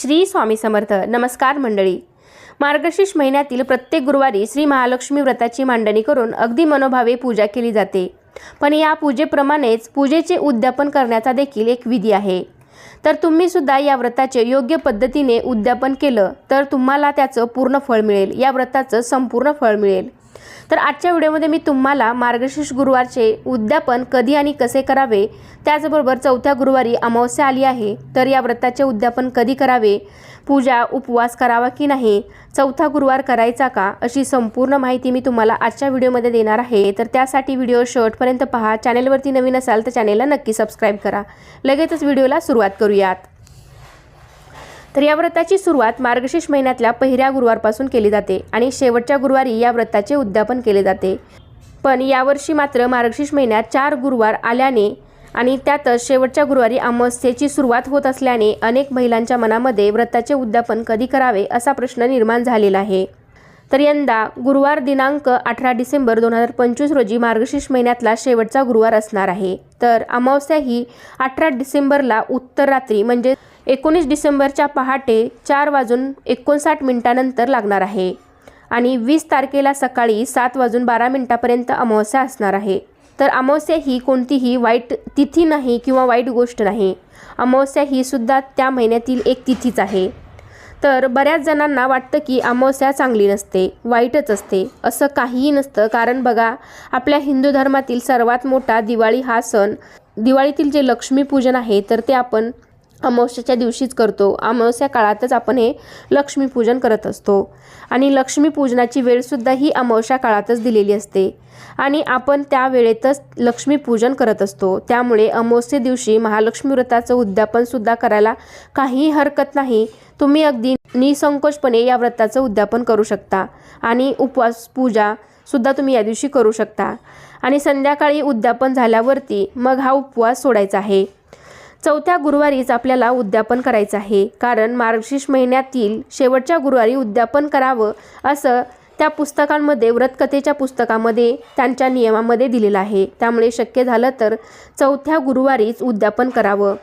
श्री स्वामी समर्थ. नमस्कार मंडळी. मार्गशीर्ष महिन्यातील प्रत्येक गुरुवारी श्री महालक्ष्मी व्रताची मांडणी करून अगदी मनोभावे पूजा केली जाते. पण या पूजेप्रमाणेच पूजेचे उद्यापन करण्याचा देखील एक विधी आहे. तर तुम्ही सुद्धा या व्रताचे योग्य पद्धतीने उद्यापन केलं तर तुम्हाला त्याचं पूर्ण फळ मिळेल. या व्रताचं संपूर्ण फळ मिळेल. तर आजच्या व्हिडिओमध्ये मी तुम्हाला मार्गशीर्ष गुरुवारचे उद्यापन कधी आणि कसे करावे त्याचबरोबर चौथ्या गुरुवारी अमावस्या आली आहे तर या व्रताचे उद्यापन कधी करावे पूजा उपवास करावा की नाही चौथा गुरुवार करायचा का अशी संपूर्ण माहिती मी तुम्हाला आजच्या व्हिडिओमध्ये देणार आहे. तर त्यासाठी व्हिडिओ शेवटपर्यंत पहा. चॅनेलवरती नवीन असाल तर चॅनेलला नक्की सबस्क्राईब करा. लगेचच व्हिडिओला सुरुवात करूयात. तर या व्रताची सुरुवात मार्गशीर्ष महिन्यातल्या पहिल्या गुरुवारपासून केली जाते आणि शेवटच्या गुरुवारी या व्रताचे उद्यापन केले जाते. पण यावर्षी मात्र मार्गशीर्ष महिन्यात चार गुरुवार आल्याने आणि त्यातच शेवटच्या गुरुवारी अमावस्येची सुरुवात होत असल्याने अनेक महिलांच्या मनामध्ये व्रताचे उद्यापन कधी करावे असा प्रश्न निर्माण झालेला आहे. तर यंदा गुरुवार दिनांक अठरा डिसेंबर दोन हजार पंचवीस रोजी मार्गशीर्ष महिन्यातला शेवटचा गुरुवार असणार आहे. तर अमावस्या ही अठरा डिसेंबरला उत्तर रात्री म्हणजे एकोणीस डिसेंबरच्या पहाटे चार वाजून एकोणसाठ मिनिटानंतर लागणार आहे आणि वीस तारखेला सकाळी सात वाजून बारा मिनिटापर्यंत अमावस्या असणार आहे. तर अमावस्या ही कोणतीही वाईट तिथी नाही किंवा वाईट गोष्ट नाही. अमावस्या ही सुद्धा त्या महिन्यातील एक तिथीच आहे. तर बऱ्याच जणांना वाटतं की अमावस्या चांगली नसते वाईटच असते असं काहीही नसतं. कारण बघा आपल्या हिंदू धर्मातील सर्वात मोठा दिवाळी हा सण दिवाळीतील जे लक्ष्मीपूजन आहे तर ते आपण अमावस्याच्या दिवशीच करतो. अमावस्या काळातच आपण हे लक्ष्मीपूजन करत असतो. आणि लक्ष्मीपूजनाची वेळसुद्धा ही अमावस्या काळातच दिलेली असते. आणि आपण त्या वेळेतच लक्ष्मीपूजन करत असतो. त्यामुळे अमावस्ये दिवशी महालक्ष्मी व्रताचं उद्यापनसुद्धा करायला काहीही हरकत नाही. तुम्ही अगदी निसंकोचपणे या व्रताचं उद्यापन करू शकता. आणि उपवास पूजा सुद्धा तुम्ही या दिवशी करू शकता. आणि संध्याकाळी उद्यापन झाल्यावरती मग हा उपवास सोडायचा आहे. चौथ्या गुरुवारीच आपल्याला उद्यापन करायचं आहे. कारण मार्गशीर्ष महिन्यातील शेवटच्या गुरुवारी उद्यापन करावं असं त्या पुस्तकांमध्ये व्रतकथेच्या पुस्तकामध्ये त्यांच्या नियमामध्ये दिलेलं आहे. त्यामुळे शक्य झालं तर चौथ्या गुरुवारीच उद्यापन करावं.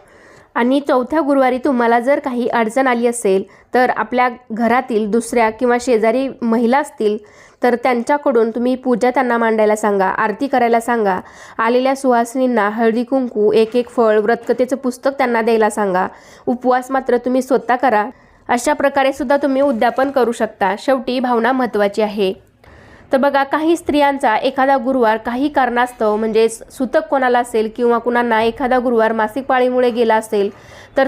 आणि चौथ्या गुरुवारी तुम्हाला जर काही अडचण आली असेल तर आपल्या घरातील दुसऱ्या किंवा शेजारी महिला असतील तर त्यांच्याकडून तुम्ही पूजा त्यांना मांडायला सांगा आरती करायला सांगा. आलेल्या सुहासिनींना हळदी कुंकू एक एक फळ व्रतकथेचं पुस्तक त्यांना द्यायला सांगा. उपवास मात्र तुम्ही स्वतः करा. अशा प्रकारे सुद्धा तुम्ही उद्यापन करू शकता. शेवटी भावना महत्त्वाची आहे. तर बघा काही स्त्रियांचा एखादा गुरुवार काही कारणास्तव म्हणजे सुतक कोणाला असेल किंवा कुणांना एखादा गुरुवार मासिक पाळीमुळे गेला असेल तर